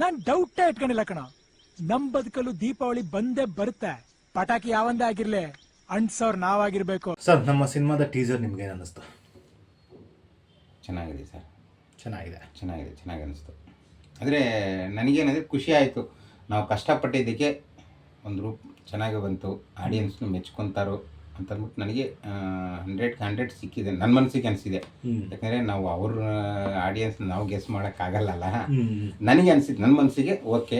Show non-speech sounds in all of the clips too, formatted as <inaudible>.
ನಾನ್ ಡೌಟೇ ಇಟ್ಕೊಂಡಿಲ್ಲ ಕಣ. ನಮ್ ಬದುಕಲು ದೀಪಾವಳಿ ಬಂದೇ ಬರುತ್ತೆ. ಪಟಾಕಿ ಯಾವಂದೇ ಆಗಿರ್ಲಿ ಅಂಟ್ಸೋರ್ ನಾವಾಗಿರ್ಬೇಕು. ಸರ್ ನಮ್ಮ ಸಿನಿಮಾದ ಟೀಸರ್ ನಿಮ್ಗೆ ಏನು ಅನ್ನಿಸ್ತು? ಚೆನ್ನಾಗಿದೆ ಸರ್. ಚೆನ್ನಾಗಿದೆ. ಚೆನ್ನಾಗಿದೆ ಚೆನ್ನಾಗಿ ಅನಿಸ್ತು ಆದರೆ ನನಗೇನಂದರೆ ಖುಷಿ ಆಯಿತು. ನಾವು ಕಷ್ಟಪಟ್ಟಿದ್ದಕ್ಕೆ ಒಂದು ರೂಪ್ ಚೆನ್ನಾಗಿ ಬಂತು. ಆಡಿಯನ್ಸ್ನು ಮೆಚ್ಕೊತಾರೋ ಅಂತಂದ್ಬಿಟ್ಟು ನನಗೆ ಹಂಡ್ರೆಡ್ ಹಂಡ್ರೆಡ್ ಸಿಕ್ಕಿದೆ. ನನ್ನ ಮನಸ್ಸಿಗೆ ಅನಿಸಿದೆ. ಯಾಕಂದರೆ ನಾವು ಅವ್ರ ಆಡಿಯನ್ಸ್ ನಾವು ಗೆಸ್ ಮಾಡೋಕ್ಕಾಗಲ್ಲಲ್ಲ ನನಗೆ ಅನಿಸಿದ್ದು ನನ್ನ ಮನಸ್ಸಿಗೆ ಓಕೆ.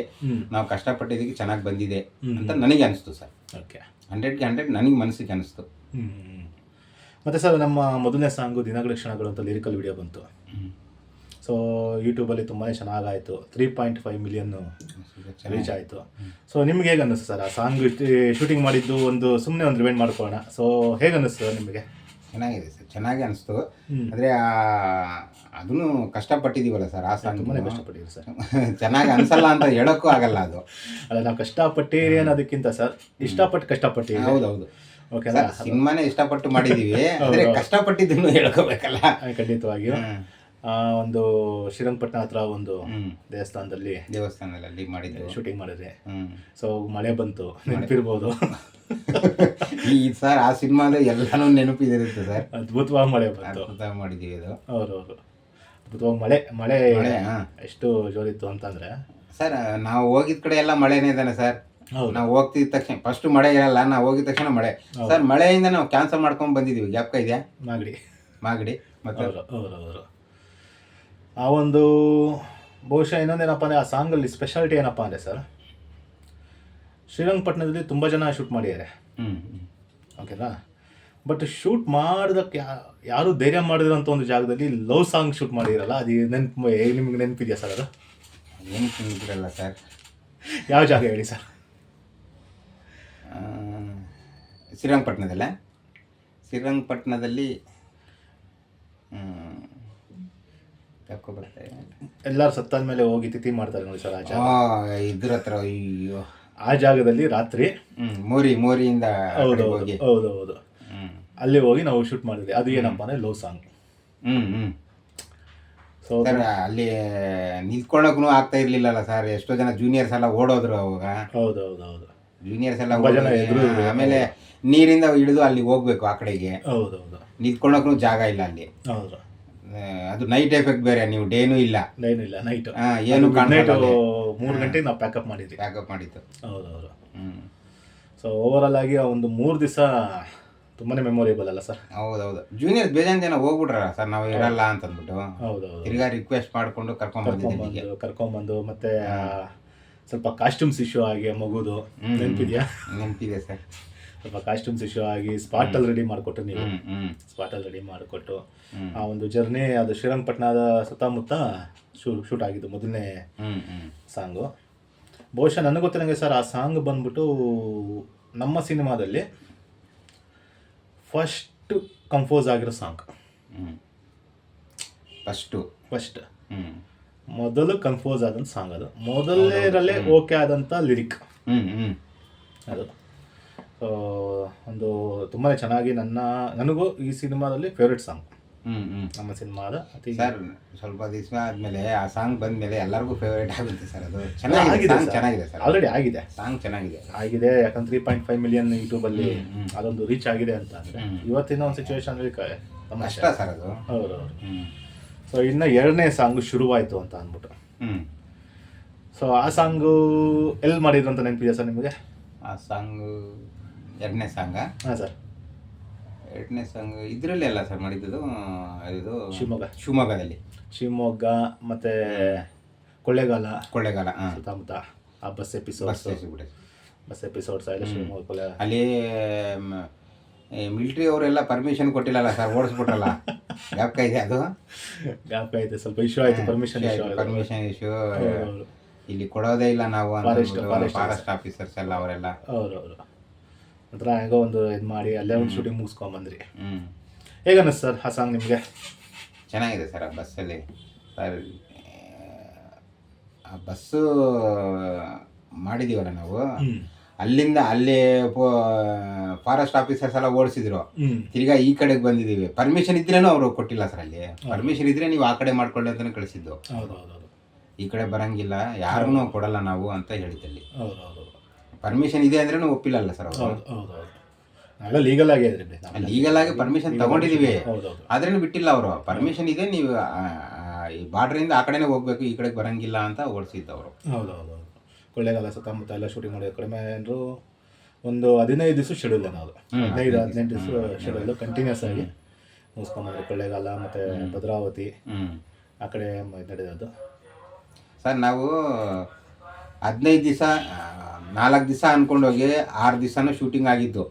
ನಾವು ಕಷ್ಟಪಟ್ಟಿದ್ದಕ್ಕೆ ಚೆನ್ನಾಗಿ ಬಂದಿದೆ ಅಂತ ನನಗೆ ಅನಿಸ್ತು ಸರ್. ಓಕೆ. ಹಂಡ್ರೆಡ್ಗೆ ಹಂಡ್ರೆಡ್ ನನಗೆ ಮನಸ್ಸಿಗೆ ಅನಿಸ್ತು. ಮತ್ತು ಸರ್ ನಮ್ಮ ಮೊದಲನೇ ಸಾಂಗು ದಿನಗಳ ಕ್ಷಣಗಳು ಅಂತ ಲಿರಿಕಲ್ ವಿಡಿಯೋ ಬಂತು. ಸೊ ಯೂಟ್ಯೂಬಲ್ಲಿ ತುಂಬಾ ಚೆನ್ನಾಗಾಯಿತು. Three point five million reach ಆಯಿತು. ಸೊ ನಿಮ್ಗೆ ಹೇಗೆ ಅನ್ನಿಸ್ತು ಸರ್? ಆ ಸಾಂಗ್ ಶೂಟಿಂಗ್ ಮಾಡಿದ್ದು ಒಂದು ಸುಮ್ಮನೆ ಒಂದು ರಿವೈಂಡ್ ಮಾಡ್ಕೊಳ್ಳೋಣ. ಸೊ ಹೇಗೆ ಅನ್ನಿಸ್ತು ನಿಮಗೆ? ಚೆನ್ನಾಗಿದೆ ಸರ್. ಚೆನ್ನಾಗಿ ಅನಿಸ್ತು. ಅಂದರೆ ಅದನ್ನು ಕಷ್ಟಪಟ್ಟಿದ್ದೀವಲ್ಲ ಸರ್ ಆ ಸಾಂಗ್ ತುಂಬಾ ಕಷ್ಟಪಟ್ಟಿದ್ದೀವಿ ಸರ್. <laughs> ಚೆನ್ನಾಗಿ ಅನಿಸಲ್ಲ ಅಂತ ಹೇಳೋಕ್ಕೂ ಆಗಲ್ಲ ಅದು. ಅಲ್ಲ ನಾವು ಕಷ್ಟಪಟ್ಟಿರಿ ಅನ್ನೋದಕ್ಕಿಂತ ಸರ್ ಇಷ್ಟಪಟ್ಟು ಕಷ್ಟಪಟ್ಟಿರಿ. ಹೌದೌದು. ಓಕೆ ಸರ್ ಸಿನಿಮಾನೇ ಇಷ್ಟಪಟ್ಟು ಮಾಡಿದ್ದೀವಿ. ಅಂದರೆ ಕಷ್ಟಪಟ್ಟಿದ್ದನ್ನು ಹೇಳ್ಕೋಬೇಕಲ್ಲ. ಖಂಡಿತವಾಗಿಯೂ. ಒಂದು ಶ್ರೀರಂಗಪಟ್ಟಣ ಹತ್ರ ಒಂದು. ದೇವಸ್ಥಾನದಲ್ಲಿ ದೇವಸ್ಥಾನದಲ್ಲಿ ಅಲ್ಲಿ ಮಾಡಿದ್ದು. ಶೂಟಿಂಗ್ ಮಾಡಿದ್ರಿ. ಹ್ಮ್. ಸೊ ಮಳೆ ಬಂತು. ನೆನಪಿರ್ಬೋದು. <laughs> ಈ ಸರ್ ಆ ಸಿನಿಮಾದ ಎಲ್ಲಾನು ನೆನಪಿದಿರುತ್ತೆ ಸರ್. ಅದ್ಭುತವಾಗಿ ಮಳೆ ಬಂತು. ಅದ್ಭುತ ಮಾಡಿದೀವಿ ಇದು ಹೌದೌದು. ಅದ್ಭುತವಾಗಿ ಮಳೆ ಮಳೆ. ಎಷ್ಟು ಜೋರಿತ್ತು ಅಂತಂದ್ರೆ. ಸರ್ ನಾವು ಹೋಗಿದ ಕಡೆ ಎಲ್ಲ ಮಳೆನೇ ಇದ್ದಾನೆ ಸರ್. ನಾವು ಹೋಗ್ತಿದ್ದ ತಕ್ಷಣ ಫಸ್ಟ್ ಮಳೆ ಇರಲ್ಲ ನಾವು ಹೋಗಿದ ತಕ್ಷಣ ಮಳೆ. ಸರ್ ಮಳೆಯಿಂದ ನಾವು ಕ್ಯಾನ್ಸಲ್ ಮಾಡ್ಕೊಂಡು ಬಂದಿದೀವಿ. ಜ್ಞಾಪಕ ಇದೆಯಾ? ಮಾಗಡಿ. ಮಾಗಡಿ ಮತ್ತೆ? ಹೌದು ಹೌದು ಹೌದು. ಆ ಒಂದು ಬಹುಶಃ ಇನ್ನೊಂದೇನಪ್ಪ ಅಂದರೆ ಆ ಸಾಂಗಲ್ಲಿ ಸ್ಪೆಷಾಲಿಟಿ ಏನಪ್ಪ ಅಂದರೆ ಸರ್ ಶ್ರೀರಂಗಪಟ್ಟಣದಲ್ಲಿ ತುಂಬ ಜನ ಶೂಟ್ ಮಾಡಿದ್ದಾರೆ. ಓಕೆನಾ ಬಟ್ ಶೂಟ್ ಮಾಡೋದಕ್ಕೆ ಯಾರು ಧೈರ್ಯ ಮಾಡಿದ್ರಂತ ಒಂದು ಜಾಗದಲ್ಲಿ ಲವ್ ಸಾಂಗ್ ಶೂಟ್ ಮಾಡಿರಲ್ಲ ಅದು ನೆನ್ಪು ನಿಮ್ಗೆ ನೆನಪಿದೆಯಾ ಸರ್ ಅದು? ಏನು ತಿಂದಿರಲ್ಲ ಸರ್ ಯಾವ ಜಾಗ ಹೇಳಿ ಸರ್ ಶ್ರೀರಂಗಪಟ್ಟಣದಲ್ಲ? ಶ್ರೀರಂಗಪಟ್ಟಣದಲ್ಲಿ ಹ್ಮ್, ಯಾಕೋ ಬರ್ತಾ ಇದೆ. ಎಲ್ಲರೂ ಸತ್ತಾದ ಮೇಲೆ ಹೋಗಿ ತಿಥಿ ಮಾಡ್ತಾರೆ ನೋಡಿ ಸರ್ ಆ ಜಾಗ. ಆ, ಇದ್ರ ಹತ್ರ ಅಯ್ಯೋ. ಆ ಜಾಗದಲ್ಲಿ ರಾತ್ರಿ ಹ್ಮ್ ಮೋರಿ ಮೋರಿಯಿಂದ ಆ ಹೌದು ಕಡೆ ಹೌದು ಹೋಗಿ. ಹೌದು ಹೌದು ಹ್ಮ್. ಅಲ್ಲಿ ಹೋಗಿ ನಾವು ಶೂಟ್ ಮಾಡಿದ್ವಿ. ಅದು ಏನಪ್ಪ ಅಂದ್ರೆ love song hmm hmm. So sir ಅಲ್ಲಿ ನಿಂತ್ಕೊಳ್ಳೋಕು ಆಗ್ತಾ ಇರ್ಲಿಲ್ಲಲ್ಲ ಸರ್. ಎಷ್ಟೋ ಜನ ಜೂನಿಯರ್ಸ್ ಎಲ್ಲ ಓಡೋದ್ರು ಅವಾಗ. ಹೌದು ಹೌದು ಹೌದು ಜೂನಿಯರ್ಸ್ ಎಲ್ಲ ತುಂಬಾ ಜನ ಓಡೋಗಿ, ಎದುರು ಇದ್ರು. ಆಮೇಲೆ ನೀರಿಂದ ಇಳಿದು ಅಲ್ಲಿ ಹೋಗ್ಬೇಕು ಆ ಕಡೆಗೆ. ಹೌದು ಹೌದು ನಿಂತ್ಕೊಳ್ಳೋಕು ಜಾಗ ಇಲ್ಲ ಅಲ್ಲಿ. ಹೌದು. ಅದು ನೈಟ್ ಎಫೆಕ್ಟ್ ಬೇರೆ ನೀವು ಡೇನು ಇಲ್ಲ. ಡೇನು ಇಲ್ಲ ನೈಟ್ ಆ, ಏನು ನೈಟ್ ಮೂರು ಗಂಟೆಗೆ ನಾವು ಪ್ಯಾಕಪ್ ಮಾಡಿದ್ವಿ. ಪ್ಯಾಕಪ್ ಮಾಡಿತ್ತು ಹೌದು ಹೌದು ಹ್ಮ್. ಸೊ ಓವರಾಲ್ ಆಗಿ ಆ ಒಂದು ಮೂರು ದಿವಸ ತುಂಬಾನೇ ಮೆಮೊರೇಬಲ್ ಅಲ್ಲ ಸರ್ ಹೌದೌದು. ಜೂನಿಯರ್ ಬೇಜಾನ್ ಜನ ಹೋಗ್ಬಿಟ್ರ ಸರ್ ನಾವು ಇರಲ್ಲ ಅಂತ ಅಂದ್ಬಿಟ್ಟು ಹೌದು ತಿರ್ಗಾ ರಿಕ್ವೆಸ್ಟ್ ಮಾಡಿಕೊಂಡು ಕರ್ಕೊಂಡ್ ಬಂದಿದ್ದೀವಿ ಕರ್ಕೊಂಬಂದು ಕರ್ಕೊಂಬಂದು ಮತ್ತೆ ಆ, ಸ್ವಲ್ಪ ಕಾಸ್ಟ್ಯೂಮ್ಸ್ ಇಶ್ಯೂ ಆಗಿ ಆ ಮಗುದು. ನೆನಪಿದ್ಯಾ? ನೆನಪಿದೆ ಸರ್ ಸ್ವಲ್ಪ ಕಾಸ್ಟ್ಯೂಮ್ಸ್ ಇಶ್ಯೂ ಆಗಿ ಸ್ಪಾಟಲ್ಲಿ ರೆಡಿ ಮಾಡಿಕೊಟ್ಟು ನೀವು. Spot hmm. ಸ್ಪಾಟಲ್ಲಿ ರೆಡಿ ಮಾಡಿಕೊಟ್ಟು. ಆ ಒಂದು ಜರ್ನಿ ಅದು ಶ್ರೀರಂಗಪಟ್ಟಣದ ಸುತ್ತಮುತ್ತ ಶೂ ಶೂಟ್ ಆಗಿದ್ದು ಮೊದಲನೇ ಸಾಂಗು. ಬಹುಶಃ ನನಗೆ ಗೊತ್ತಿರಂಗೆ ಸರ್ ಆ ಸಾಂಗ್ ಬಂದ್ಬಿಟ್ಟು ನಮ್ಮ ಸಿನಿಮಾದಲ್ಲಿ ಫಸ್ಟ್ ಕಂಪೋಸ್ ಆಗಿರೋ ಸಾಂಗ್. ಫಸ್ಟು ಫಸ್ಟ್ ಮೊದಲು ಕಂಪೋಸ್ ಆದಂಥ ಸಾಂಗ್ ಅದು. ಮೊದಲನೇದರಲ್ಲೇ ಓಕೆ ಆದಂಥ ಲಿರಿಕ್ ಅದು. ಒಂದು ತುಂಬಾ ಚೆನ್ನಾಗಿ ನನ್ನ ನನಗೂ ಈ ಸಿನಿಮಾದಲ್ಲಿ ಫೇವ್ರೆಟ್ ಸಾಂಗ್. ನಮ್ಮ ಸಿನಿಮಾದ ಅತಿ ಸರ್ ಸ್ವಲ್ಪ ದಿವಸ ಆದ್ಮೇಲೆ ಆ ಸಾಂಗ್ ಬಂದ್ಮೇಲೆ ಎಲ್ಲರಿಗೂ ಫೇವರೇಟ್ ಆಗುತ್ತೆ ಸರ್ ಅದು. ಆಗಿದೆ ಚೆನ್ನಾಗಿದೆ ಚೆನ್ನಾಗಿದೆ ಸರ್. ಆಲ್ರೆಡಿ ಆಗಿದೆ. ಸಾಂಗ್ ಚೆನ್ನಾಗಿದೆ. ಆಗಿದೆ ಯಾಕಂದ್ರೆ ತ್ರೀ ಪಾಯಿಂಟ್ ಫೈವ್ ಮಿಲಿಯನ್ ಯೂಟ್ಯೂಬಲ್ಲಿ. ಅದೊಂದು ರೀಚ್ ಆಗಿದೆ ಅಂತ ಅಂದ್ರೆ ಇವತ್ತಿನ ಒಂದು ಸಿಚುವೇಶನ್ ತಮಾಷೆ ಅಷ್ಟ ಸರ್ ಅದು. ಹೌದು ಸೊ ಇನ್ನು ಎರಡನೇ ಸಾಂಗು ಶುರುವಾಯಿತು ಅಂತ ಅಂದ್ಬಿಟ್ಟು. ಹ್ಮ್. ಸೊ ಆ ಸಾಂಗು ಎಲ್ಲಿ ಮಾಡಿದ್ರು ಅಂತ ನೆನಪಿದೆ ಸರ್ ನಿಮಗೆ? ಆ ಸಾಂಗು ಎರಡನೇ ಸಾಂಗ ಹಾಂ ಸರ್. ಎರಡನೇ ಸಾಂಗ್ ಇದರಲ್ಲಿ ಅಲ್ಲ ಸರ್ ಮಾಡಿದ್ದು ಇದು ಶಿವಮೊಗ್ಗ. ಶಿವಮೊಗ್ಗದಲ್ಲಿ. ಶಿವಮೊಗ್ಗ ಮತ್ತೆ ಕೊಳ್ಳೇಗಾಲ. ಕೊಳ್ಳೇಗಾಲ ಸುತ್ತಮುತ್ತ ಆ bus episode episodes bus episodes ಎಲ್ಲ ಶಿವಮೊಗ್ಗ ಕೊಳ್ಳೆ ಅಲ್ಲಿ ಮಿಲ್ಟ್ರಿ ಅವರೆಲ್ಲ ಪರ್ಮಿಷನ್ ಕೊಟ್ಟಿಲ್ಲಲ್ಲ ಸರ್ ಓಡಿಸ್ಬಿಟ್ರಲ್ಲ? <laughs> ಜ್ಞಾಪಕ ಇದೆ ಅದು? ಜ್ಞಾಪಕ ಐತೆ ಸ್ವಲ್ಪ ಇಶ್ಯೂ ಆಯ್ತು ಪರ್ಮಿಷನ್ ಪರ್ಮಿಷನ್ ಇಶ್ಯೂ ಇಲ್ಲಿ ಕೊಡೋದೇ ಇಲ್ಲ ನಾವು ಫಾರೆಸ್ಟ್ ಆಫೀಸರ್ಸ್ ಎಲ್ಲ ಅವರೆಲ್ಲ. ಹೌದು. ಒಂಥರ ಹೆಂಗೋ ಒಂದು ಇದು ಮಾಡಿ ಅಲ್ಲೇ ಒಂದು ಶೂಟಿಂಗ್ ಮುಗಿಸ್ಕೊಂಬಂದ್ರಿ. ಹ್ಞೂ ಸರ್ ಆ ಸಾಂಗ್ ನಿಮಗೆ? ಚೆನ್ನಾಗಿದೆ ಸರ್ ಆ ಬಸ್ಸಲ್ಲಿ. ಸರ್ ಆ ಬಸ್ಸು ಮಾಡಿದೀವಲ್ಲ ನಾವು? ಅಲ್ಲಿಂದ ಅಲ್ಲಿ ಫಾರೆಸ್ಟ್ ಆಫೀಸರ್ಸ್ ಎಲ್ಲ ಓಡಿಸಿದ್ರು. ತಿರ್ಗಾ ಈ ಕಡೆಗೆ ಬಂದಿದ್ದೀವಿ ಪರ್ಮಿಷನ್ ಇದ್ರೇನು ಅವರು ಕೊಟ್ಟಿಲ್ಲ ಸರ್ ಅಲ್ಲಿ. ಪರ್ಮಿಷನ್ ಇದ್ರೆ ನೀವು ಆ ಕಡೆ ಮಾಡ್ಕೊಳ್ಳಿ ಅಂತಾನೆ ಕಳಿಸಿದ್ದು. ಹೌದು ಹೌದು ಹೌದು. ಈ ಕಡೆ ಬರಂಗಿಲ್ಲ ಯಾರಿಗೂ ಕೊಡಲ್ಲ ನಾವು ಅಂತ ಹೇಳಿದ್ದಲ್ಲಿ ಹೌದು ಹೌದು. ಪರ್ಮಿಷನ್ ಇದೆ ಅಂದ್ರೂ ಒಪ್ಪಿಲ್ಲಲ್ಲ ಸರ್ ಅವರು. ಹೌದು ನಾವೆಲ್ಲ ಲೀಗಲ್ ಆಗಿ ಇದ್ರಿ ಲೀಗಲ್ ಆಗಿ ಪರ್ಮಿಷನ್ ತಗೊಂಡಿದೀವಿ. ಹೌದು ಆದ್ರೇನು ಬಿಟ್ಟಿಲ್ಲ ಅವರು. ಪರ್ಮಿಷನ್ ಇದೆ ನೀವು ಈ ಬಾರ್ಡ್ರಿಂದ ಆ ಕಡೆನೇ ಹೋಗ್ಬೇಕು ಈ ಕಡೆಗೆ ಬರಂಗಿಲ್ಲ ಅಂತ ಓಡಿಸಿದ್ದ ಅವರು. ಹೌದು ಹೌದು ಕೊಳ್ಳೇಗಾಲ ಸುತ್ತಮುತ್ತ ಎಲ್ಲ ಶೂಟಿಂಗ್ ಮಾಡಿ ಕಡಿಮೆ ಅಂದರೂ ಒಂದು ಹದಿನೈದು ದಿವಸ ಶೆಡ್ಯೂಲ್ ನಾವು ಹದಿನೈದು ಹದಿನೆಂಟು ದಿವಸ ಶೆಡ್ಯೂಲ್ ಕಂಟಿನ್ಯೂಸ್ ಆಗಿ. ಮುಗಿಸ್ಕೊಂಡ್ಬಂದ್ರೆ ಕೊಳ್ಳೇಗಾಲ ಮತ್ತು ಭದ್ರಾವತಿ ಆ ಕಡೆ ನಡೆದದ್ದು. ಸರ್ ನಾವು ಹದಿನೈದು ದಿವಸ ನಾಲ್ಕು ದಿವಸ ಅನ್ಕೊಂಡೋಗಿ ಆರು ದಿವಸನೂ ಶೂಟಿಂಗ್ ಆಗಿದ್ದು.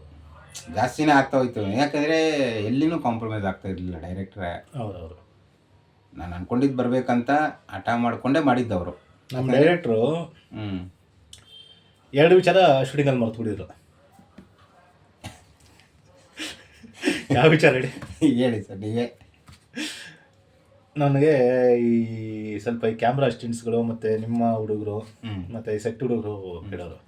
ಜಾಸ್ತಿನೇ ಆಗ್ತಾ ಹೋಯ್ತು. ಯಾಕಂದರೆ ಎಲ್ಲಿನೂ ಕಾಂಪ್ರಮೈಸ್ ಆಗ್ತಾ ಇರಲಿಲ್ಲ ಡೈರೆಕ್ಟ್ರೆ ಹೌದೌದು. ಹೌದು ನಾನು ಅಂದ್ಕೊಂಡಿದ್ದು ಬರಬೇಕಂತ ಹಠ ಮಾಡ್ಕೊಂಡೇ ಮಾಡಿದ್ದವರು. ನಮ್ಮ ಡೈರೆಕ್ಟ್ರು ಹ್ಞೂ ಎರಡು ವಿಚಾರ ಶೂಟಿಂಗಲ್ಲಿ ಮರ್ತು ಬಿಡಿದ್ರು <laughs> ಯಾವ ವಿಚಾರ ಹೇಳಿ? ಹೇಳಿ ಸರ್ ನೀವೇ. ನನಗೆ ಈ ಸ್ವಲ್ಪ ಈ ಕ್ಯಾಮ್ರಾ ಅಸಿಸ್ಟೆಂಟ್ಸ್ಗಳು ಮತ್ತು ನಿಮ್ಮ ಹುಡುಗರು. ಮತ್ತು ಈ ಸೆಟ್ ಹುಡುಗರು ಹೇಳೋರು. ಹ್ಞೂ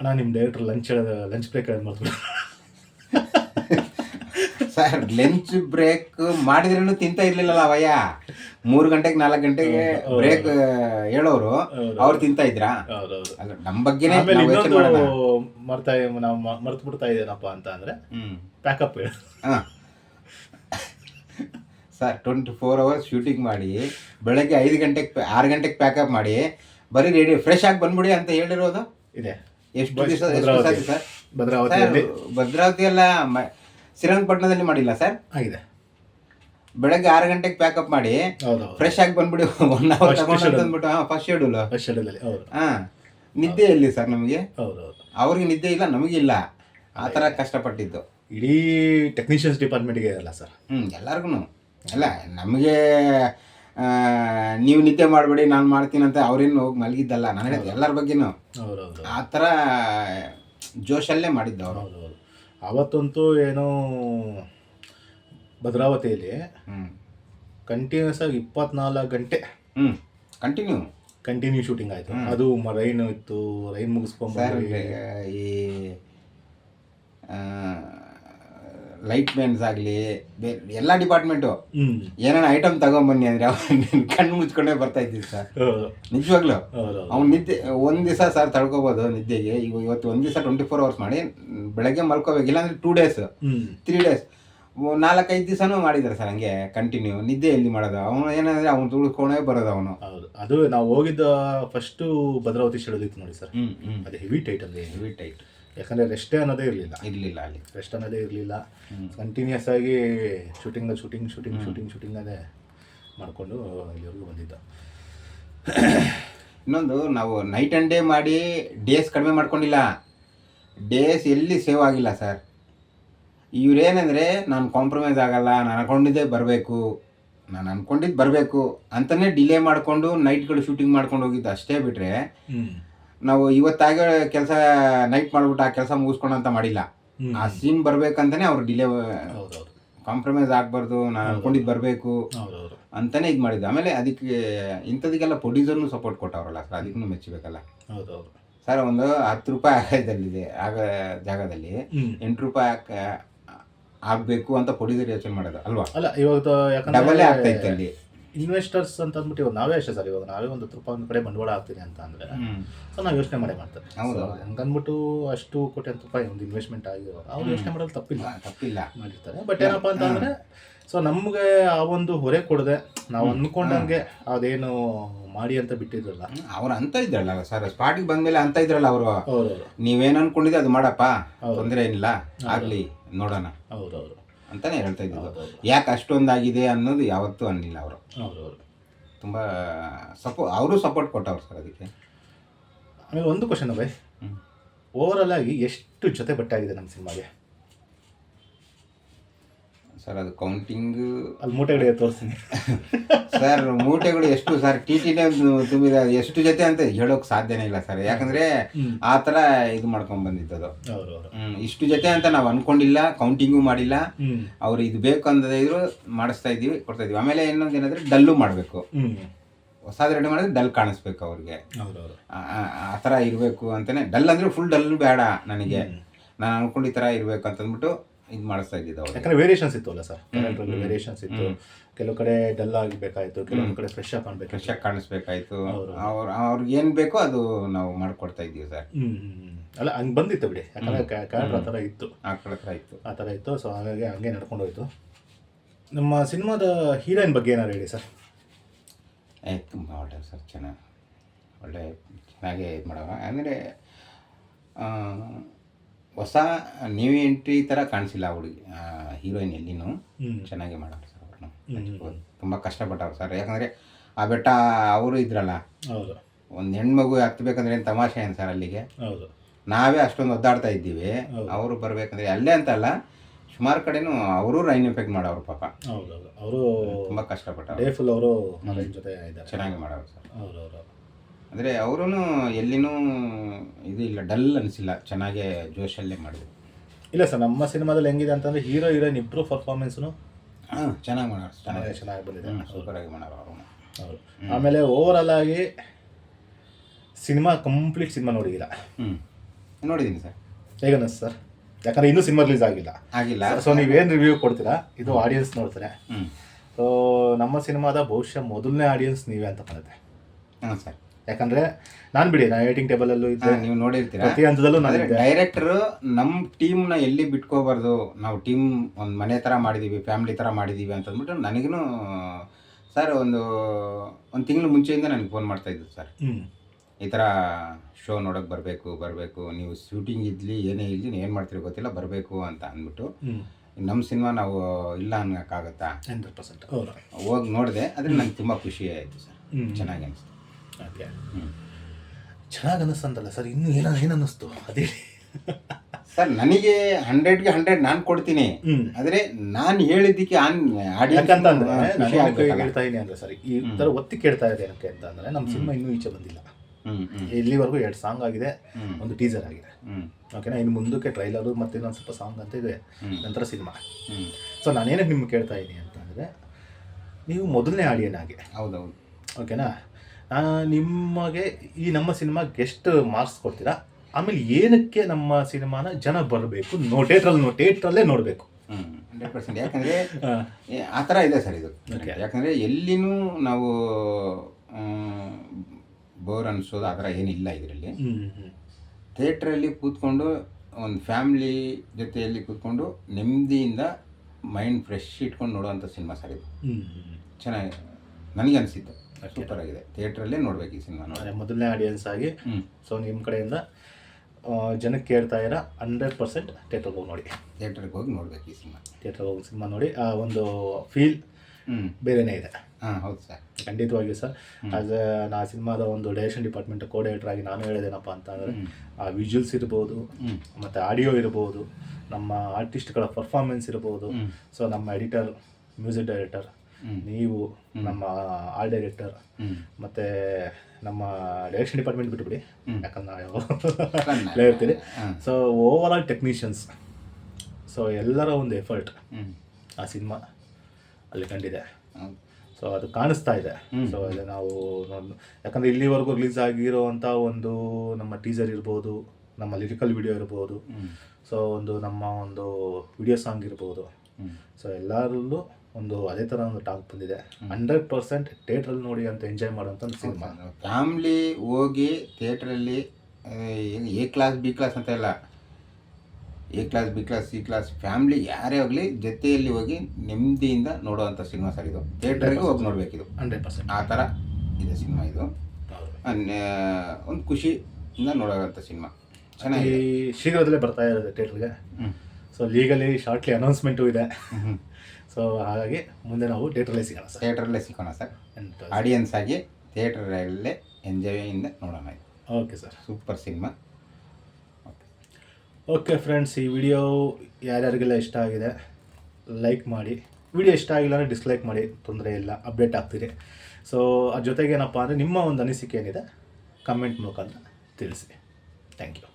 ಅಣ್ಣ ನಿಮ್ಮ ಡೈರೆಕ್ಟರ್ ಲಂಚ್ ಲಂಚ್ ಬ್ರೇಕ್ ಹೇಳೋದು ಮರ್ತು ಸರ್ ಲಂಚ್ ಬ್ರೇಕ್ ಮಾಡಿದ್ರೂ ತಿಂತಾ ಇರ್ಲಿಲ್ಲ ಅವಯ್ಯ. ಮೂರು ಗಂಟೆಗೆ ನಾಲ್ಕು ಗಂಟೆಗೆ ಬ್ರೇಕ್ ಹೇಳೋರು. ಅವ್ರು ತಿಂತ ಇದ್ರ? ಅಲ್ಲ ನಮ್ಮ ಬಗ್ಗೆನೇ ಮರ್ತಾ ನಾವು ಮರ್ತು ಬಿಡ್ತಾ ಇದೇನಪ್ಪ ಅಂತ ಅಂದ್ರೆ ಪ್ಯಾಕಪ್ ಹೇಳು. ಹಾಂ. Sir twenty four hours shooting ಮಾಡಿ ಬೆಳಗ್ಗೆ ಐದು ಗಂಟೆಗೆ ಆರು ಗಂಟೆಗೆ ಪ್ಯಾಕಪ್ ಮಾಡಿ ಬರೀ ರೆಡಿ ಫ್ರೆಶ್ ಆಗಿ ಬಂದ್ಬಿಡಿ ಅಂತ ಹೇಳಿರೋದು? ಇದೆ. ಎಷ್ಟು ದಿವಸ ಎಷ್ಟು ಭದ್ರಾವತಿ. ಸರ್? ಭದ್ರಾವತಿಯಲ್ಲಿ. ಸರ್, ಭದ್ರಾವತಿ ಎಲ್ಲ ಶ್ರೀರಂಗಪಟ್ಟಣದಲ್ಲಿ ಮಾಡಿಲ್ಲ ಸರ್? ಆಗಿದೆ. ಬೆಳಗ್ಗೆ ಆರು ಗಂಟೆಗೆ ಪ್ಯಾಕಪ್ ಮಾಡಿ ಹೌದು ಫ್ರೆಶ್ ಆಗಿ ಬಂದ್ಬಿಡಿ ಒನ್ ಅವರ್ ತಗೊಂಡು. ಅಂದ್ಬಿಟ್ಟು ಫಸ್ಟ್ ಶೆಡ್ಯೂಲ್ ಫಸ್ಟ್ ಶೆಡ್ಯೂಲಲ್ಲಿ ಹೌದು. ಹಾಂ ನಿದ್ದೆ ಎಲ್ಲಿ ಸರ್ ನಮಗೆ? ಹೌದು ಹೌದು ಅವ್ರಿಗೆ ನಿದ್ದೆ ಇಲ್ಲ ನಮಗಿಲ್ಲ ಆ ಥರ ಕಷ್ಟಪಟ್ಟಿದ್ದು. ಇಡೀ ಟೆಕ್ನಿಷಿಯನ್ಸ್ ಡಿಪಾರ್ಟ್ಮೆಂಟ್ಗೆ ಇರಲ್ಲ ಸರ್. ಹ್ಞೂ ಎಲ್ಲರಿಗೂ ಅಲ್ಲ ನಮಗೆ ನೀವು ನಿದ್ದೆ ಮಾಡಬೇಡಿ ನಾನು ಮಾಡ್ತೀನಿ ಅಂತ ಅವ್ರೇನು ಹೋಗಿ ಮಲಗಿದ್ದಲ್ಲ. ನನಗೆ ಎಲ್ಲರ ಬಗ್ಗೆನೂ ಹೌದು ಹೌದು ಆ ಥರ ಜೋಶಲ್ಲೇ ಮಾಡಿದ್ದು ಅವರು. ಹೌದು ಹೌದು ಅವತ್ತಂತೂ ಏನೋ ಭದ್ರಾವತಿಯಲ್ಲಿ ಹ್ಞೂ ಕಂಟಿನ್ಯೂಸ್ ಆಗಿ ಇಪ್ಪತ್ನಾಲ್ಕು ಗಂಟೆ ಹ್ಞೂ ಕಂಟಿನ್ಯೂ ಕಂಟಿನ್ಯೂ ಶೂಟಿಂಗ್ ಆಯಿತು. ಅದು ರೈನ್ ಇತ್ತು ರೈನ್ ಮುಗಿಸ್ಕೊಂಬ ಮುಗಿಸ್ಕೊಂಡ್ಬಂದ್ರಿ ಈ ಲೈಟ್ ಮ್ಯಾನ್ಸ್ ಆಗಲಿ ಬೇರೆ ಎಲ್ಲ ಡಿಪಾರ್ಟ್ಮೆಂಟು. ಏನೇನು ಐಟಮ್ ತಗೊಂಬನ್ನಿ ಅಂದರೆ ಅವನು ಕಣ್ಣು ಮುಚ್ಕೊಂಡೇ ಬರ್ತಾ ಇದ್ದೀವಿ ಸರ್. ನಿಜವಾಗ್ಲು? ಅವ್ನು ನಿದ್ದೆ ಒಂದು ದಿವಸ ಸರ್ ತಡ್ಕೋಬೋದು ನಿದ್ದೆಗೆ. ಈಗ ಇವತ್ತು ಒಂದು ದಿವಸ ಟ್ವೆಂಟಿ ಫೋರ್ ಅವರ್ಸ್ ಮಾಡಿ ಬೆಳಗ್ಗೆ ಮಲ್ಕೋಬೇಕು ಇಲ್ಲಾಂದ್ರೆ ಟೂ ಡೇಸ್ ತ್ರೀ ಡೇಸ್ ನಾಲ್ಕೈದು ದಿವಸನೂ ಮಾಡಿದ್ದಾರೆ ಸರ್ ಹಂಗೆ ಕಂಟಿನ್ಯೂ ನಿದ್ದೆ ಎಲ್ಲಿ ಮಾಡೋದು? ಅವನು ಏನಂದ್ರೆ ಅವ್ನು ತುಳ್ಕೊಂಡೇ ಬರೋದು ಅವನು. ಹೌದು. ಅದು ನಾವು ಹೋಗಿದ್ದ ಫಸ್ಟು ಭದ್ರಾವತಿ ಶೆಡ್ಯೂಲ್ ಇತ್ತು ನೋಡಿ ಸರ್. ಅದು ಹೆವಿ ಟೈಟ್ ಅಂದರೆ ಹೆವಿ ಟೈಟ್ ಯಾಕಂದ್ರೆ ರೆಸ್ಟೇ ಅನ್ನೋದೇ ಇರಲಿಲ್ಲ. ಇರಲಿಲ್ಲ ಅಲ್ಲಿ. ರೆಸ್ಟ್ ಅನ್ನೋದೇ ಇರಲಿಲ್ಲ. ಕಂಟಿನ್ಯೂಸ್ ಆಗಿ shooting shooting shooting shooting shooting ಅದೇ ಮಾಡಿಕೊಂಡು ಇಲ್ಲಿವರೆಗೂ ಬಂದಿದ್ದ. ಇನ್ನೊಂದು ನಾವು ನೈಟ್ ಆ್ಯಂಡ್ ಡೇ ಮಾಡಿ ಡೇಸ್ ಕಡಿಮೆ ಮಾಡ್ಕೊಂಡಿಲ್ಲ. ಡೇಸ್ ಎಲ್ಲಿ ಸೇವ್ ಆಗಿಲ್ಲ ಸರ್ ಇವರೇನೆಂದರೆ ನಾನು ಕಾಂಪ್ರಮೈಸ್ ಆಗಲ್ಲ ನಾನು ಅನ್ಕೊಂಡಿದ್ದೆ ಬರಬೇಕು ನಾನು ಅನ್ಕೊಂಡಿದ್ದು ಬರಬೇಕು ಅಂತಲೇ ಡಿಲೇ ಮಾಡಿಕೊಂಡು ನೈಟ್ಗಳು ಶೂಟಿಂಗ್ ಮಾಡ್ಕೊಂಡು ಹೋಗಿದ್ದು ಅಷ್ಟೇ ಬಿಟ್ಟರೆ ನಾವು ಇವತ್ತಾಗ ಕೆಲಸ ನೈಟ್ ಮಾಡ್ಬಿಟ್ಟು ಆ ಕೆಲಸ ಮುಗಿಸ್ಕೊಂಡು ಅಂತ ಮಾಡಿಲ್ಲ. ಆ ಸೀನ್ ಬರ್ಬೇಕಂತಾನೆ ಅವ್ರು ಡಿಲೇ ಕಾಂಪ್ರಮೈಸ್ ಆಗ್ಬಾರ್ದು ನಾನು ಅನ್ಕೊಂಡಿದ್ದು ಬರಬೇಕು ಅಂತಾನೆ ಇದು ಮಾಡಿದ್ದು. ಆಮೇಲೆ ಅದಕ್ಕೆ ಇಂಥದಕ್ಕೆಲ್ಲ ಪ್ರೊಡ್ಯೂಸರ್ನು ಸಪೋರ್ಟ್ ಕೊಟ್ಟವ್ರಲ್ಲ ಸರ್ ಅದಕ್ಕೂ ಮೆಚ್ಚಬೇಕಲ್ಲ ಸರ್ ಒಂದು ಹತ್ತು ರೂಪಾಯಿ ಆಗದಲ್ಲಿದೆ ಆಗ ಜಾಗದಲ್ಲಿ ಎಂಟು ರೂಪಾಯಿ ಆಗ್ಬೇಕು ಆಗಬೇಕು ಅಂತ ಪ್ರೊಡ್ಯೂಸರ್ ಯೋಚನೆ ಮಾಡೋದು ಅಲ್ವಾ? ಅಲ್ಲ ಇವಾಗ ಡಬಲೇ ಆಗ್ತಾ ಇತ್ತು ಅಲ್ಲಿ. ಇನ್ವೆಸ್ಟರ್ಸ್ ಅಂತ ಅಂದ್ಬಿಟ್ಟು ಇವಾಗ ನಾವೇ ಅಷ್ಟೇ ಸರ್ ಇವಾಗ ನಾವೇ ಒಂದು ಹತ್ತು ರೂಪಾಯಿ ಒಂದು ಕಡೆ ಬಂಡವಾಳ ಹಾಕ್ತೀನಿ ಅಂತ ಅಂದ್ರೆ ಸೊ ನಾವು ಯೋಚನೆ ಮಾಡೇ ಮಾಡ್ತಾರೆ ಹಂಗನ್ಬಿಟ್ಟು ಅಷ್ಟು ಕೋಟಿ ಹತ್ತು ರೂಪಾಯಿ ಒಂದು ಇನ್ವೆಸ್ಟ್ಮೆಂಟ್ ಆಗಿರೋ ಅವ್ರು ಯೋಚನೆ ಮಾಡೋದು ತಪ್ಪಿಲ್ಲ. ತಪ್ಪಿಲ್ಲ. ಮಾಡಿರ್ತಾರೆ. ಬಟ್ ಏನಪ್ಪ ಅಂತ ಅಂದ್ರೆ ಸೊ ನಮಗೆ ಆ ಒಂದು ಹೊರೆ ಕೊಡದೆ ನಾವು ಅಂದ್ಕೊಂಡಂಗೆ ಅದೇನು ಮಾಡಿ ಅಂತ ಬಿಟ್ಟಿದ್ರಲ್ಲ. ಅವ್ರು ಅಂತ ಇದ್ರಲ್ಲ ಸರ್ ಸ್ಪಾಟಿಗೆ ಬಂದ್ಮೇಲೆ ಅಂತ ಇದ್ರಲ್ಲ ಅವರು. ನೀವೇನು ಅನ್ಕೊಂಡಿದ್ದೆ ಅದು ಮಾಡಪ್ಪ. ತೊಂದರೆ ಏನಿಲ್ಲ ಆಗಲಿ ನೋಡೋಣ. ಹೌದೌದು. ಅಂತಾನೆ ಹೇಳ್ತಾ ಇದ್ದಿದ್ದು. ಯಾಕೆ ಅಷ್ಟೊಂದಾಗಿದೆ ಅನ್ನೋದು ಯಾವತ್ತೂ ಅನ್ನಿಲ್ಲ ಅವರು. ಹೌದೌದು. ತುಂಬ ಸಪೋ ಅವರು ಸಪೋರ್ಟ್ ಕೊಟ್ಟವ್ರು ಸರ್ ಅದಕ್ಕೆ. ಆಮೇಲೆ ಒಂದು ಕ್ವಶನ್ ಬೈ. ಓವರಾಲ್ ಆಗಿ ಎಷ್ಟು ಜೊತೆ ಬಟ್ಟೆ ಆಗಿದೆ ನಮ್ಮ ಸಿನಿಮಾಗೆ? ಸರ್ ಅದು ಕೌಂಟಿಂಗ್ ಅಲ್ಲಿ ಮೂಟೆಗಳಿಗೆ ತೋರಿಸ್ತೀನಿ. ಸರ್ ಮೂಟೆಗಳು ಎಷ್ಟು? ಸರ್ ಟಿ ಟಿನೇ ತುಂಬಿದ ಎಷ್ಟು ಜೊತೆ ಅಂತ ಹೇಳೋಕೆ ಸಾಧ್ಯನೇ ಇಲ್ಲ ಸರ್ ಯಾಕಂದ್ರೆ ಆ ಥರ ಇದು ಮಾಡ್ಕೊಂಡ್ ಬಂದಿದ್ದದು. ಅದು ಇಷ್ಟು ಜೊತೆ ಅಂತ ನಾವು ಅನ್ಕೊಂಡಿಲ್ಲ ಕೌಂಟಿಂಗು ಮಾಡಿಲ್ಲ. ಅವ್ರು ಇದು ಬೇಕು ಇದ್ರು ಮಾಡಿಸ್ತಾ ಇದೀವಿ ಕೊಡ್ತಾ ಇದೀವಿ ಆಮೇಲೆ ಇನ್ನೊಂದು ಏನಂದ್ರೆ ಡಲ್ಲು ಮಾಡಬೇಕು. ಹೊಸಾದ ರೆಡಿ ಮಾಡಿದ್ರೆ ಡಲ್ ಕಾಣಿಸ್ಬೇಕು ಅವ್ರಿಗೆ. ಹೌದೌದು ಆ- ತರ ಆ ಥರ ಇರಬೇಕು ಅಂತಾನೆ. ಡಲ್ ಅಂದ್ರೆ ಫುಲ್ ಡಲ್ ಬೇಡ ನನಗೆ. ನಾನು ಅನ್ಕೊಂಡು ಈ ಥರ ಇರಬೇಕು ಅಂತಂದ್ಬಿಟ್ಟು ಇದು ಮಾಡಿಸ್ತಾ ಇದ್ದಿದ್ದು ಯಾಕಂದ್ರೆ ವೇರಿಯೇಷನ್ಸ್ ಇತ್ತು ಅಲ್ಲ ಸರ್ ಕ್ಯಾರೆಕ್ಟರ್ ಹ್ಮ್. ವೇರಿಯೇಷನ್ಸ್ ಇತ್ತು. ಕೆಲವು ಕಡೆ ಡಲ್ ಆಗಬೇಕಾಯಿತು ಕೆಲವೊಂದು ಕಡೆ ಫ್ರೆಶ್ ಆಗಿ ಶಕ್ ಫ್ರೆಶ್ ಆಗಿ ಕಾಣಿಸ್ಬೇಕಾಯ್ತು. ಅವ್ರು ಅವ್ರಿಗೆ ಏನು ಬೇಕೋ ಅದು ನಾವು ಮಾಡಿಕೊಡ್ತಾ ಇದ್ದೀವಿ ಸರ್ ಹ್ಮ್ ಹ್ಮ್, ಹ್ಮ್. ಅಲ್ಲ ಹಂಗೆ ಬಂದಿತ್ತು ಬಿಡಿ. ಯಾಕಂದ್ರೆ ಕ್ಯಾರೆಕ್ಟರ್ ಆ ಥರ ಇತ್ತು. ಆ ಕಡೆ ಹತ್ರ ಇತ್ತು. ಆ ಥರ ಇತ್ತು. ಸೊ ಹಾಗಾಗಿ ಹಂಗೆ ನಡ್ಕೊಂಡು ಹೋಯ್ತು. ನಮ್ಮ ಸಿನಿಮಾದ ಹೀರೋಯಿನ್ ಬಗ್ಗೆ ಏನಾರು ಹೇಳಿ ಸರ್ ಏ ತುಂಬ ಒಳ್ಳೆ ಸರ್ ಚೆನ್ನಾಗಿ ಒಳ್ಳೆ ಚೆನ್ನಾಗೇ ಇದು ಮಾಡೋಣ ಅಂದರೆ ಹೊಸ ನ್ಯೂ ಎಂಟ್ರಿ ಥರ ಕಾಣಿಸಿಲ್ಲ ಆ ಹುಡುಗಿ ಹೀರೋಯಿನ್ ಎಲ್ಲಿನೂ. ಚೆನ್ನಾಗಿ ಮಾಡೋರು ಸರ್ ಅವ್ರನ್ನ. ತುಂಬ ಕಷ್ಟಪಟ್ಟವ್ರು ಸರ್. ಯಾಕಂದರೆ ಆ ಬೆಟ್ಟ ಅವರು ಇದ್ರಲ್ಲ ಹೌದು. ಒಂದು ಹೆಣ್ಮಗು ಹತ್ತಬೇಕಂದ್ರೆ ಏನು ತಮಾಷೆ ಏನು ಸರ್ ಅಲ್ಲಿಗೆ? ಹೌದು. ನಾವೇ ಅಷ್ಟೊಂದು ಒದ್ದಾಡ್ತಾ ಇದ್ದೀವಿ. ಅವರು ಬರಬೇಕಂದ್ರೆ ಅಲ್ಲೇ ಅಂತಲ್ಲ ಸುಮಾರು ಕಡೆನೂ ಅವರು ರೈನ್ ಎಫೆಕ್ಟ್ ಮಾಡೋರು ಪಾಪ. ಹೌದು ಅವರು ತುಂಬ ಕಷ್ಟಪಟ್ಟರು ಡೇ ಫುಲ್ ಅವರು ಜೊತೆ ಇದ್ದಾರೆ. ಚೆನ್ನಾಗಿ ಮಾಡೋರು ಸರ್. ಹೌದು ಹೌದು ಅಂದರೆ ಅವರೂ ಎಲ್ಲಿನೂ ಇದು ಇಲ್ಲ ಡಲ್ ಅನಿಸಿಲ್ಲ ಚೆನ್ನಾಗೇ ಜೋಶಲ್ಲೇ ಮಾಡಿದ್ರು. ಇಲ್ಲ ಸರ್ ನಮ್ಮ ಸಿನಿಮಾದಲ್ಲಿ ಹೆಂಗಿದೆ ಅಂತಂದ್ರೆ ಹೀರೋ ಹೀರೋಯಿನ್ ಇಬ್ಬರು ಪರ್ಫಾರ್ಮೆನ್ಸ್ನು ಹಾಂ ಚೆನ್ನಾಗಿ ಮಾಡೋರು ಚೆನ್ನಾಗಿ ಚೆನ್ನಾಗಿ ಬಂದಿದೆ. ಸೂಪರಾಗಿ ಮಾಡೋರು ಅವರು ಹೌದು. ಆಮೇಲೆ ಓವರ್ ಆಲ್ ಆಗಿ ಸಿನಿಮಾ ಕಂಪ್ಲೀಟ್ ಸಿನಿಮಾ ನೋಡಿದ್ದೀರಾ? ಹ್ಞೂ ನೋಡಿದ್ದೀನಿ ಸರ್. ಹೇಗೆ ಸರ್? ಯಾಕಂದ್ರೆ ಇನ್ನೂ ಸಿನಿಮಾ ರಿಲೀಸ್ ಆಗಿಲ್ಲ. ಆಗಿಲ್ಲ. ಸೊ ನೀವೇನು ರಿವ್ಯೂ ಕೊಡ್ತೀರಾ? ಇದು ಆಡಿಯನ್ಸ್ ನೋಡ್ತಾರೆ. ಹ್ಞೂ ಸೊ ನಮ್ಮ ಸಿನಿಮಾದ ಬಹುಶಃ ಮೊದಲನೇ ಆಡಿಯನ್ಸ್ ನೀವೇ ಅಂತ ಬರುತ್ತೆ. ಹಾಂ ಸರ್. ಯಾಕಂದ್ರೆ ನಾನು ಬಿಡಿ ನಾನು ಏಟಿಂಗ್ ಟೇಬಲಲ್ಲೂ ಇದ್ದೆ. ನೀವು ನೋಡಿರ್ತೀರಾ? ಪ್ರತಿ ಹಂತದಲ್ಲೂ ನಾನು ಇದ್ದೆ. ಡೈರೆಕ್ಟರ್ ನಮ್ಮ ಟೀಮ್ನ ಎಲ್ಲಿ ಬಿಟ್ಕೋಬಾರ್ದು ನಾವು ಟೀಮ್ ಒಂದು ಮನೆ ಥರ ಮಾಡಿದ್ದೀವಿ ಫ್ಯಾಮಿಲಿ ಥರ ಮಾಡಿದ್ದೀವಿ ಅಂತ ಅಂದ್ಬಿಟ್ಟು ನನಗೂ ಸರ್ ಒಂದು ಒಂದು ತಿಂಗಳು ಮುಂಚೆಯಿಂದ ನನಗೆ ಫೋನ್ ಮಾಡ್ತಾ ಇದ್ದು ಸರ್ ಈ ಥರ ಶೋ ನೋಡೋಕೆ ಬರಬೇಕು ಬರಬೇಕು ನೀವು ಶೂಟಿಂಗ್ ಇದ್ಲಿ ಏನೇ ಇರಲಿ ನೀವು ಏನು ಮಾಡ್ತೀರಿ ಗೊತ್ತಿಲ್ಲ ಬರಬೇಕು ಅಂತ ಅಂದ್ಬಿಟ್ಟು ನಮ್ಮ ಸಿನಿಮಾ ನಾವು ಇಲ್ಲ ಅನ್ನೋಕ್ಕಾಗತ್ತಾ? Hundred percent. ಹೋಗಿ ನೋಡಿದೆ ಆದರೆ ನಂಗೆ ತುಂಬ ಖುಷಿ ಆಯಿತು ಸರ್ ಚೆನ್ನಾಗಿ ಅನಿಸ್ತು. ಓಕೆ ಚೆನ್ನಾಗಿ ಅನ್ನಿಸ್ತಂತಲ್ಲ ಸರ್ ಇನ್ನು ಏನ ಏನು ಅನ್ನಿಸ್ತು? ಅದೇ. ಸರ್ ನನಗೆ ಹಂಡ್ರೆಡ್ಗೆ ಹಂಡ್ರೆಡ್ ನಾನು ಕೊಡ್ತೀನಿ. ಆದ್ರೆ ನಾನು ಹೇಳಿದ್ದಕ್ಕೆ ಆನ್ ಹೇಳ್ತಾ ಇದ್ದೀನಿ ಅಂದರೆ ಸರ್ ಈ ತರ ಒತ್ತಿ ಕೇಳ್ತಾ ಇದೆ ಏನಕ್ಕೆ ಅಂತ ಅಂದ್ರೆ ನಮ್ಮ ಸಿನಿಮಾ ಇನ್ನೂ ಈಚೆ ಬಂದಿಲ್ಲ. ಇಲ್ಲಿವರೆಗೂ ಎರಡು ಸಾಂಗ್ ಆಗಿದೆ ಒಂದು ಟೀಸರ್ ಆಗಿದೆ. ಓಕೆನಾ ಇನ್ನು ಮುಂದಕ್ಕೆ ಟ್ರೈಲರು ಮತ್ತೆ ಇನ್ನೊಂದು ಸ್ವಲ್ಪ ಸಾಂಗ್ ಅಂತ ಇದೆ ನಂತರ ಸಿನಿಮಾ. ಸೊ ನಾನೇನಕ್ಕೆ ನಿಮ್ಗೆ ಕೇಳ್ತಾ ಇದ್ದೀನಿ ಅಂತಂದರೆ ನೀವು ಮೊದಲನೇ ಆಡಿಯನ್ ಆಗಿ. ಹೌದೌದು. ಓಕೆನಾ ನಿಮಗೆ ಈ ನಮ್ಮ ಸಿನಿಮಾ ಎಷ್ಟು ಮಾರ್ಕ್ಸ್ ಕೊಡ್ತೀರಾ? ಆಮೇಲೆ ಏನಕ್ಕೆ ನಮ್ಮ ಸಿನಿಮಾನ ಜನ ಬರಬೇಕು? ನೋ ಥಿಯೇಟ್ರಲ್ಲಿ ನೋ ಥಿಯೇಟ್ರಲ್ಲೇ ನೋಡಬೇಕು ಹಂಡ್ರೆಡ್ ಪರ್ಸೆಂಟ್ ಯಾಕಂದರೆ ಆ. ಥರ ಇದೆ ಸರ್ ಇದು. ಯಾಕಂದರೆ ಎಲ್ಲಿನೂ ನಾವು ಬೋರ್ ಅನಿಸೋದು ಆ ಥರ ಏನಿಲ್ಲ ಇದರಲ್ಲಿ. ಥಿಯೇಟ್ರಲ್ಲಿ ಕೂತ್ಕೊಂಡು ಒಂದು ಫ್ಯಾಮ್ಲಿ ಜೊತೆಯಲ್ಲಿ ಕೂತ್ಕೊಂಡು ನೆಮ್ಮದಿಯಿಂದ ಮೈಂಡ್ ಫ್ರೆಶ್ ಇಟ್ಕೊಂಡು ನೋಡುವಂಥ ಸಿನಿಮಾ ಸರ್ ಇದು. ಚೆನ್ನಾಗಿ ನನಗೆ ಅನಿಸಿದ್ದು. ಸೂಪರ್ ಆಗಿದೆ ಥಿಯೇಟ್ರಲ್ಲೇ ನೋಡ್ಬೇಕು ಈ ಸಿನಿಮಾ ನೋಡಿ ಮೊದಲನೇ ಆಡಿಯನ್ಸ್ ಆಗಿ ಸೊ ನಿಮ್ಮ ಕಡೆಯಿಂದ ಜನಕ್ಕೆ ಕೇಳ್ತಾ ಇರೋ ಹಂಡ್ರೆಡ್ ಪರ್ಸೆಂಟ್ ಥಿಯೇಟ್ರಿಗೆ ಹೋಗಿ ನೋಡಿ. ಥಿಯೇಟ್ರಿಗೆ ಹೋಗಿ ನೋಡ್ಬೇಕು ಈ ಸಿನಿಮಾ. ಥಿಯೇಟ್ರಿಗೆ ಹೋಗಿ ಸಿನಿಮಾ ನೋಡಿ. ಆ ಒಂದು ಫೀಲ್ ಹ್ಞೂ ಬೇರೆನೇ ಇದೆ. ಹಾಂ ಹೌದು ಸರ್. ಖಂಡಿತವಾಗಿಯೂ ಸರ್. ಆಸ್ ನಾ ಸಿನಿಮಾದ ಒಂದು ಡೈರೆಕ್ಷನ್ ಡಿಪಾರ್ಟ್ಮೆಂಟ್ ಕೋ ಡೈರೆಕ್ಟರ್ ಆಗಿ ನಾನು ಹೇಳಿದೇನಪ್ಪ ಅಂತಂದರೆ. ಆ ವಿಜುವಲ್ಸ್ ಇರ್ಬೋದು ಮತ್ತು ಆಡಿಯೋ ಇರ್ಬೋದು ನಮ್ಮ ಆರ್ಟಿಸ್ಟ್ಗಳ ಪರ್ಫಾರ್ಮೆನ್ಸ್ ಇರ್ಬೋದು. ಸೊ ನಮ್ಮ ಎಡಿಟರ್ ಮ್ಯೂಸಿಕ್ ಡೈರೆಕ್ಟರ್. ನೀವು ನಮ್ಮ ಆಲ್ ಡೈರೆಕ್ಟರ್ ಮತ್ತೆ ನಮ್ಮ ಡೈರೆಕ್ಷನ್ ಡಿಪಾರ್ಟ್ಮೆಂಟ್ ಬಿಟ್ಬಿಡಿ. ಹ್ಮ್. ಯಾಕಂದ್ರೆ ನಾವು ಇರ್ತೀರಿ. So over all technicians so ಎಲ್ಲರ ಒಂದು ಎಫರ್ಟ್ ಆ ಸಿನಿಮಾ ಅಲ್ಲಿ ಕಂಡಿದೆ. ಸೊ ಅದು ಕಾಣಿಸ್ತಾ ಇದೆ. ಸೊ ನಾವು ಯಾಕಂದ್ರೆ ಇಲ್ಲಿವರೆಗೂ ರಿಲೀಸ್ ಆಗಿರೋವಂಥ ಒಂದು ನಮ್ಮ ಟೀಸರ್ ಇರ್ಬೋದು ನಮ್ಮ ಲಿರಿಕಲ್ ವಿಡಿಯೋ ಇರ್ಬೋದು. ಸೊ ಒಂದು ನಮ್ಮ ಒಂದು ವಿಡಿಯೋ ಸಾಂಗ್ ಇರ್ಬೋದು. ಸೊ ಎಲ್ಲರಲ್ಲೂ ಒಂದು ಅದೇ ಥರ ಒಂದು ಟಾಕ್ ಬಂದಿದೆ. ಹಂಡ್ರೆಡ್ ಪರ್ಸೆಂಟ್ ಥಿಯೇಟ್ರಲ್ಲಿ ನೋಡಿ ಅಂತ ಎಂಜಾಯ್ ಮಾಡೋಂಥ ಒಂದು ಸಿನಿಮಾ. ಫ್ಯಾಮ್ಲಿ ಹೋಗಿ ಥಿಯೇಟ್ರಲ್ಲಿ ಎ ಕ್ಲಾಸ್ ಬಿ ಕ್ಲಾಸ್ ಅಂತ ಇಲ್ಲ. A class B class C class family ಯಾರೇ ಆಗಲಿ ಜೊತೆಯಲ್ಲಿ ಹೋಗಿ ನೆಮ್ಮದಿಯಿಂದ ನೋಡುವಂಥ ಸಿನಿಮಾ ಸರ್ ಇದು. ಥಿಯೇಟ್ರಿಗೆ ಹೋಗಿ ಇದು. Hundred percent. ಆ ಥರ ಇದೆ ಸಿನಿಮಾ ಇದು. ಒಂದು ಖುಷಿಯಿಂದ ನೋಡೋವಂಥ ಸಿನಿಮಾ. ಚೆನ್ನಾಗಿ ಶೀಘ್ರದಲ್ಲೇ ಬರ್ತಾ ಇರೋದು ಥಿಯೇಟ್ರಿಗೆ ಹ್ಞೂ ಸೊ ಲೀಗಲಿ ಶಾರ್ಟ್ಲಿ ಅನೌನ್ಸ್ಮೆಂಟು ಇದೆ. ಸೊ ಹಾಗಾಗಿ ಮುಂದೆ ನಾವು ಥಿಯೇಟ್ರಲ್ಲೇ ಸಿಗೋಣ ಸರ್ ಥಿಯೇಟ್ರಲ್ಲೇ ಸಿಗೋಣ ಸರ್ ಆಡಿಯನ್ಸ್ ಆಗಿ ಥಿಯೇಟ್ರಲ್ಲೇ ಎಂಜಾಯಿಂದ ನೋಡೋಣ ಇದು okay sir super cinema okay okay friends ಈ ವಿಡಿಯೋ ಯಾರ್ಯಾರಿಗೆಲ್ಲ ಇಷ್ಟ ಆಗಿದೆ ಲೈಕ್ ಮಾಡಿ. ವಿಡಿಯೋ ಇಷ್ಟ ಆಗಿಲ್ಲ ಅಂದರೆ ಡಿಸ್ಲೈಕ್ ಮಾಡಿ ತೊಂದರೆ ಇಲ್ಲ ಅಪ್ಡೇಟ್ ಆಗ್ತೀರಿ. ಸೊ ಅದ್ರ ಜೊತೆಗೆ ಏನಪ್ಪ ಅಂದರೆ ನಿಮ್ಮ ಒಂದು ಅನಿಸಿಕೆ ಏನಿದೆ ಕಮೆಂಟ್ ಮುಖಾಂತರ ತಿಳಿಸಿ. Thank you